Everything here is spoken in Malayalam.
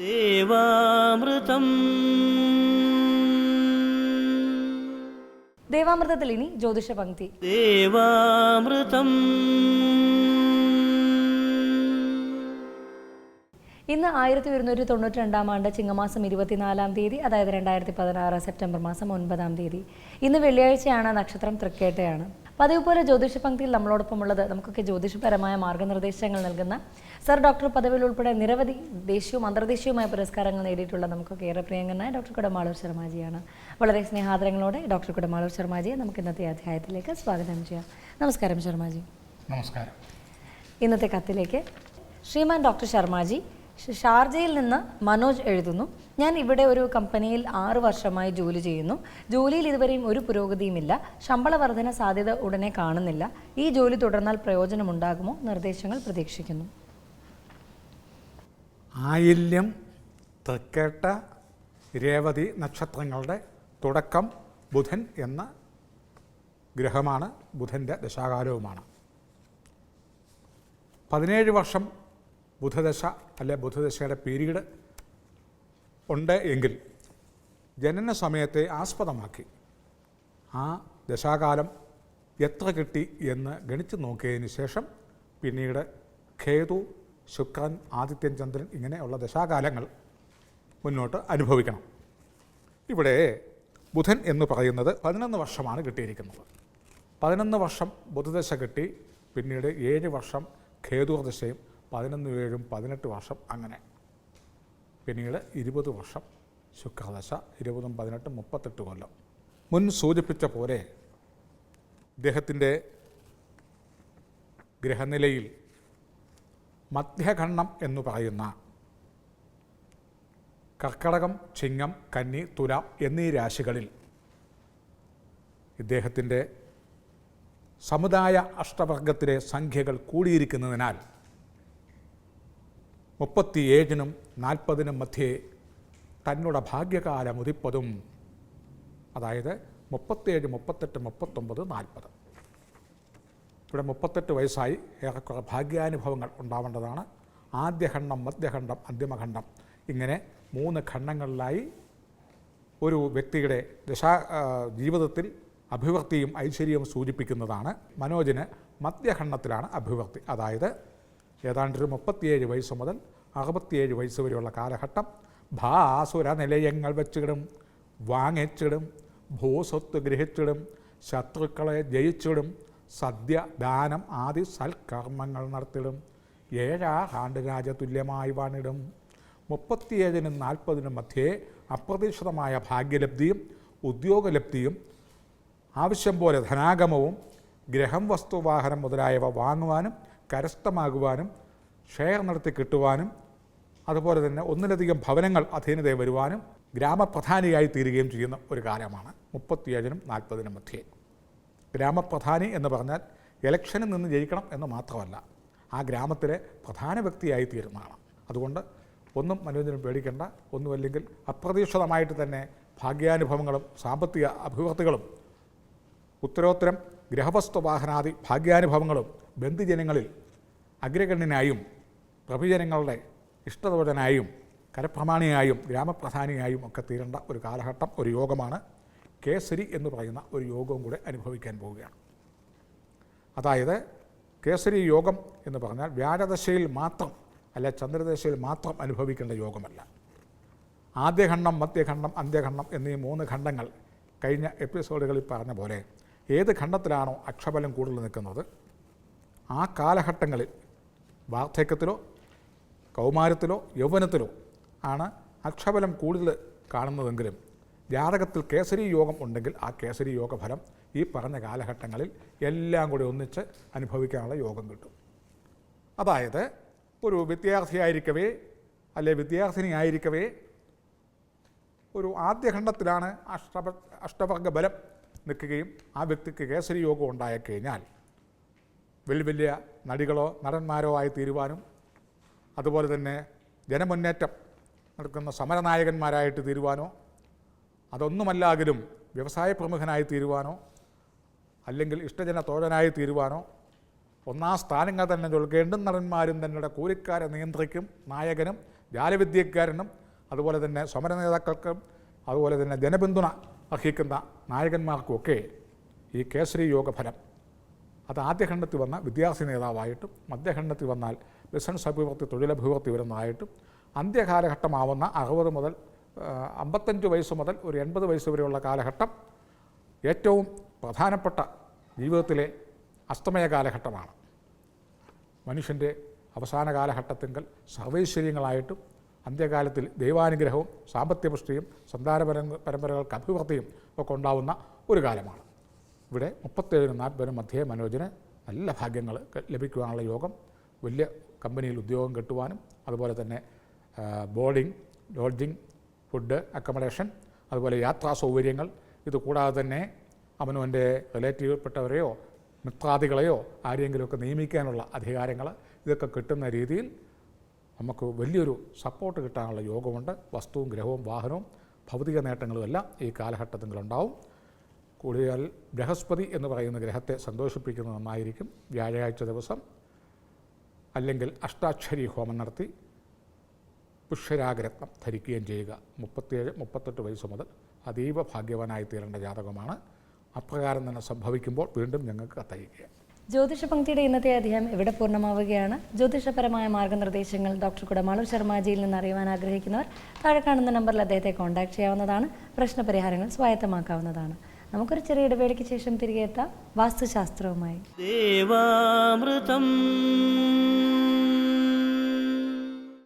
ദേവാമൃതം. ദേവാമൃതത്തിൽ ഇനി ജ്യോതിഷ പങ്ക്തി ദേവാമൃതം. ഇന്ന് ആയിരത്തി ഒരുന്നൂറ്റി തൊണ്ണൂറ്റി രണ്ടാം ആണ്ട് ചിങ്ങമാസം ഇരുപത്തിനാലാം തീയതി അതായത് രണ്ടായിരത്തി പതിനാറ് സെപ്റ്റംബർ മാസം ഒൻപതാം തീയതി. ഇന്ന് വെള്ളിയാഴ്ചയാണ് നക്ഷത്രം തൃക്കേട്ടയാണ്. പതിവ് പോലെ ജ്യോതിഷ പങ്ക്തിയിൽ നമ്മളോടൊപ്പമുള്ളത് നമുക്കൊക്കെ ജ്യോതിഷപരമായ മാർഗനിർദ്ദേശങ്ങൾ നൽകുന്ന സർ ഡോക്ടർ പദവിയിൽ ഉൾപ്പെടെ നിരവധി ദേശീയവും അന്തർദേശീയവുമായ പുരസ്കാരങ്ങൾ നേടിയിട്ടുള്ള നമുക്കൊക്കെ ഏറെ പ്രിയങ്കരനായ ഡോക്ടർ കുടമാളൂർ ശർമാജിയാണ്. വളരെ സ്നേഹാദരങ്ങളോടെ ഡോക്ടർ കുടമാളൂർ ശർമാജിയെ നമുക്ക് ഇന്നത്തെ അധ്യായത്തിലേക്ക് സ്വാഗതം ചെയ്യാം. നമസ്കാരം ശർമാജി. നമസ്കാരം. ഇന്നത്തെ കത്തിലേക്ക് ശ്രീമാൻ ഡോക്ടർ ശർമാജി ഷാർജയിൽ നിന്ന് മനോജ് എഴുതുന്നു. ഞാൻ ഇവിടെ ഒരു കമ്പനിയിൽ ആറ് വർഷമായി ജോലി ചെയ്യുന്നു. ജോലിയിൽ ഇതുവരെയും ഒരു പുരോഗതിയുമില്ല. ശമ്പള വർധന സാധ്യത ഉടനെ കാണുന്നില്ല. ഈ ജോലി തുടർന്നാൽ പ്രയോജനമുണ്ടാകുമോ? നിർദ്ദേശങ്ങൾ പ്രതീക്ഷിക്കുന്നു. ആയില്യം തൃക്കേട്ട രേവതി നക്ഷത്രങ്ങളുടെ തുടക്കം ബുധൻ എന്ന ഗ്രഹമാണ് ബുധന്റെ ദശാകാലവുമാണ്. പതിനേഴ് വർഷം ബുധദശ അല്ലെ ബുധദശയുടെ പീരീഡ് ഉണ്ട് എങ്കിൽ ജനന സമയത്തെ ആസ്പദമാക്കി. ആ ദശാകാലം എത്ര കിട്ടി എന്ന് ഗണിച്ച് നോക്കിയതിന് ശേഷം പിന്നീട് ഖേതു ശുക്രൻ ആദിത്യൻ ചന്ദ്രൻ ഇങ്ങനെയുള്ള ദശാകാലങ്ങൾ മുന്നോട്ട് അനുഭവിക്കണം. ഇവിടെ ബുധൻ എന്ന് പറയുന്നത് പതിനൊന്ന് വർഷമാണ് കിട്ടിയിരിക്കുന്നത്. പതിനൊന്ന് വർഷം ബുധദശ കിട്ടി പിന്നീട് ഏഴ് വർഷം ഖേതുർദശയും പതിനൊന്ന് ഏഴും പതിനെട്ട് വർഷം അങ്ങനെ. പിന്നീട് ഇരുപത് വർഷം ശുക്രദശ ഇരുപതും പതിനെട്ടും മുപ്പത്തെട്ട് കൊല്ലം. മുൻ സൂചിപ്പിച്ച പോലെ ഇദ്ദേഹത്തിന്റെ ഗ്രഹനിലയിൽ മധ്യഖണ്ഡം എന്ന് പറയുന്ന കർക്കടകം ചിങ്ങം കന്നി തുലാം എന്നീ രാശികളിൽ ഇദ്ദേഹത്തിന്റെ സമുദായ അഷ്ടവർഗത്തിലെ സംഖ്യകൾ കൂടിയിരിക്കുന്നതിനാൽ മുപ്പത്തിയേഴിനും നാൽപ്പതിനും മധ്യേ തന്നുടെ ഭാഗ്യകാലം ഉദിപ്പതും. അതായത് മുപ്പത്തേഴ് മുപ്പത്തെട്ട് മുപ്പത്തൊമ്പത് നാൽപ്പത്. ഇവിടെ മുപ്പത്തെട്ട് വയസ്സായി ഏറെക്കുറെ ഭാഗ്യാനുഭവങ്ങൾ ഉണ്ടാവേണ്ടതാണ്. ആദ്യഖണ്ഡം മധ്യഖണ്ഡം അന്തിമഖണ്ഡം ഇങ്ങനെ മൂന്ന് ഖണ്ഡങ്ങളിലായി ഒരു വ്യക്തിയുടെ ദശാ ജീവിതത്തിൽ അഭിവൃദ്ധിയും ഐശ്വര്യവും സൂചിപ്പിക്കുന്നതാണ്. മനോജിന് മധ്യഖണ്ഡത്തിലാണ് അഭിവൃദ്ധി. അതായത് ഏതാണ്ട് ഒരു മുപ്പത്തിയേഴ് വയസ്സ് മുതൽ അറുപത്തിയേഴ് വയസ്സ് വരെയുള്ള കാലഘട്ടം ഭാസുര നിലയങ്ങൾ വെച്ചിടും വാങ്ങിച്ചിടും ഭൂസ്വത്ത് ഗ്രഹിച്ചിടും ശത്രുക്കളെ ജയിച്ചിടും സദ്യ ദാനം ആദി സൽക്കർമ്മങ്ങൾ നടത്തിടും ഏഴാ ആണ്ടുരാജ തുല്യമായി വാണിടും. മുപ്പത്തിയേഴിനും നാൽപ്പതിനും മധ്യേ അപ്രതീക്ഷിതമായ ഭാഗ്യലബ്ധിയും ഉദ്യോഗലബ്ധിയും ആവശ്യം പോലെ ധനാഗമവും ഗ്രഹം വസ്തുവാഹനം മുതലായവ വാങ്ങുവാനും കരസ്ഥമാകുവാനും ഷെയർ നടത്തി കിട്ടുവാനും അതുപോലെ തന്നെ ഒന്നിലധികം ഭവനങ്ങൾ അധീനതയിൽ വരുവാനും ഗ്രാമപ്രധാനിയായി തീരുകയും ചെയ്യുന്ന ഒരു കാലമാണ് മുപ്പത്തിയേഴിനും നാൽപ്പതിനും മധ്യേ. ഗ്രാമപ്രധാനി എന്ന് പറഞ്ഞാൽ ഇലക്ഷനിൽ നിന്ന് ജയിക്കണം എന്ന് മാത്രമല്ല ആ ഗ്രാമത്തിലെ പ്രധാന വ്യക്തിയായി തീരുന്നതാണ്. അതുകൊണ്ട് ഒന്നും മനോജിനും പേടിക്കേണ്ട ഒന്നുമല്ലെങ്കിൽ അപ്രതീക്ഷിതമായിട്ട് തന്നെ ഭാഗ്യാനുഭവങ്ങളും സാമ്പത്തിക അഭിവൃദ്ധികളും ഉത്തരോത്തരം ഗ്രഹവസ്തു വാഹനാദി ഭാഗ്യാനുഭവങ്ങളും ബന്ധുജനങ്ങളിൽ അഗ്രഗണ്യനായും പ്രഭുജനങ്ങളുടെ ഇഷ്ടതോഴനായും കരപ്രമാണിയായും ഗ്രാമപ്രധാനിയായും ഒക്കെ തീരേണ്ട ഒരു കാലഘട്ടം ഒരു യോഗമാണ് കേസരി എന്ന് പറയുന്ന ഒരു യോഗവും കൂടെ അനുഭവിക്കാൻ പോവുകയാണ്. അതായത് കേസരി യോഗം എന്ന് പറഞ്ഞാൽ വ്യാഴദശയിൽ മാത്രം അല്ല ചന്ദ്രദശയിൽ മാത്രം അനുഭവിക്കേണ്ട യോഗമല്ല. ആദ്യഖണ്ഡം മധ്യഖണ്ഡം അന്ത്യഖണ്ഡം എന്നീ മൂന്ന് ഖണ്ഡങ്ങൾ കഴിഞ്ഞ എപ്പിസോഡുകളിൽ പറഞ്ഞ പോലെ ഏത് ഖണ്ഡത്തിലാണോ അക്ഷബലം കൂടുതൽ നിൽക്കുന്നത്? ആ കാലഘട്ടങ്ങളിൽ വാർദ്ധക്യത്തിലോ കൗമാരത്തിലോ യൗവനത്തിലോ ആണ് അക്ഷബലം കൂടുതൽ കാണുന്നതെങ്കിലും ജാതകത്തിൽ കേസരി യോഗം ഉണ്ടെങ്കിൽ ആ കേസരി യോഗഫലം ഈ പറഞ്ഞ കാലഘട്ടങ്ങളിൽ എല്ലാം കൂടി ഒന്നിച്ച് അനുഭവിക്കാനുള്ള യോഗം കിട്ടും. അതായത് ഒരു വിദ്യാർത്ഥിയായിരിക്കവേ അല്ലെ വിദ്യാർത്ഥിനിയായിരിക്കവേ ഒരു ആദ്യഖണ്ഡത്തിലാണ് അഷ്ടപ അഷ്ടവർഗ ബലം നിൽക്കുകയും ആ വ്യക്തിക്ക് കേസരി യോഗം ഉണ്ടായി കഴിഞ്ഞാൽ വലിയ വലിയ നടികളോ നടന്മാരോ ആയി തീരുവാനും അതുപോലെ തന്നെ ജനമുന്നേറ്റം നടക്കുന്ന സമരനായകന്മാരായിട്ട് തീരുവാനോ അതൊന്നുമല്ലാകിലും വ്യവസായ പ്രമുഖനായി തീരുവാനോ അല്ലെങ്കിൽ ഇഷ്ടജന തോഴനായി തീരുവാനോ ഒന്നാം സ്ഥാനങ്ങൾ തന്നെ ചൊൽക്കേണ്ടും നടന്മാരും തങ്ങളുടെ കൂലിക്കാരെ നിയന്ത്രിക്കും നായകനും ജാലവിദ്യക്കാരനും അതുപോലെ തന്നെ സമര നേതാക്കൾക്കും അതുപോലെ തന്നെ ജനപിന്തുണ അർഹിക്കുന്ന നായകന്മാർക്കുമൊക്കെ ഈ കേസരി യോഗ ഫലം അത് ആദ്യഖണ്ഡത്തിൽ വന്ന വിദ്യാർത്ഥി നേതാവായിട്ടും മധ്യഖണ്ഡത്തിൽ വന്നാൽ ബിസിനസ് അഭിവൃദ്ധി തൊഴിലഭിവൃദ്ധി വരുന്നതായിട്ടും അന്ത്യകാലഘട്ടമാവുന്ന അറുപത് മുതൽ അമ്പത്തഞ്ച് വയസ്സ് മുതൽ ഒരു എൺപത് വയസ്സ് വരെയുള്ള കാലഘട്ടം ഏറ്റവും പ്രധാനപ്പെട്ട ജീവിതത്തിലെ അസ്തമയ കാലഘട്ടമാണ്. മനുഷ്യന്റെ അവസാന കാലഘട്ടത്തിങ്കൽ സർവൈശ്വര്യങ്ങളായിട്ടും അന്ത്യകാലത്തിൽ ദൈവാനുഗ്രഹവും സാമ്പത്തിക പുഷ്ടിയും സന്താന പരമ്പ പരമ്പരകൾക്ക് അഭിവൃദ്ധിയും ഒക്കെ ഉണ്ടാവുന്ന ഒരു കാലമാണ്. ഇവിടെ മുപ്പത്തേഴിനും നാൽപ്പതിനും മധ്യേ മനോജിന് നല്ല ഭാഗ്യങ്ങൾ ലഭിക്കുവാനുള്ള യോഗം വലിയ കമ്പനിയിൽ ഉദ്യോഗം കിട്ടുവാനും അതുപോലെ തന്നെ ബോർഡിംഗ് ലോഡ്ജിങ് ഫുഡ് അക്കമഡേഷൻ അതുപോലെ യാത്രാ സൗകര്യങ്ങൾ ഇത് കൂടാതെ തന്നെ അവനവന്റെ റിലേറ്റീവ്പ്പെട്ടവരെയോ മിത്രാദികളെയോ ആരെങ്കിലുമൊക്കെ നിയമിക്കാനുള്ള അധികാരങ്ങൾ ഇതൊക്കെ കിട്ടുന്ന രീതിയിൽ നമുക്ക് വലിയൊരു സപ്പോർട്ട് കിട്ടാനുള്ള യോഗമുണ്ട്. വസ്തുവും ഗ്രഹവും വാഹനവും ഭൗതിക നേട്ടങ്ങളും എല്ലാം ഈ കാലഘട്ടത്തിലുണ്ടാവും. കൂടുതൽ ബൃഹസ്പതി എന്ന് പറയുന്ന ഗ്രഹത്തെ സന്തോഷിപ്പിക്കുന്നത് നന്നായിരിക്കും. വ്യാഴാഴ്ച ദിവസം അല്ലെങ്കിൽ അഷ്ടാക്ഷരി ഹോമം നടത്തി പുഷ്യരാഗരത്നം ധരിക്കുകയും ചെയ്യുക. മുപ്പത്തിയേഴ് മുപ്പത്തെട്ട് വയസ്സ് മുതൽ അതീവ ഭാഗ്യവാനായി തീരേണ്ട ജാതകമാണ്. അപ്രകാരം തന്നെ സംഭവിക്കുമ്പോൾ വീണ്ടും ഞങ്ങൾക്ക് കത്തയക്കുക ജ്യോതിഷ പങ്ക്തിയുടെ ഇന്നത്തെ അധ്യായം ഇവിടെ പൂർണമാവുകയാണ്? ജ്യോതിഷപരമായ മാർഗനിർദ്ദേശങ്ങൾ ഡോക്ടർ കുടമാളൂർ ശർമാജിയിൽ നിന്ന് അറിയുവാൻ ആഗ്രഹിക്കുന്നവർ താഴെ കാണുന്ന നമ്പറിൽ അദ്ദേഹത്തെ കോൺടാക്ട് ചെയ്യാവുന്നതാണ്. പ്രശ്നപരിഹാരങ്ങൾ സ്വായത്തമാക്കാവുന്നതാണ്. നമുക്കൊരു ചെറിയ ഇടവേളയ്ക്ക് ശേഷം തിരികെ എത്താം. വാസ്തുശാസ്ത്രവുമായി. ദേവാമൃതം.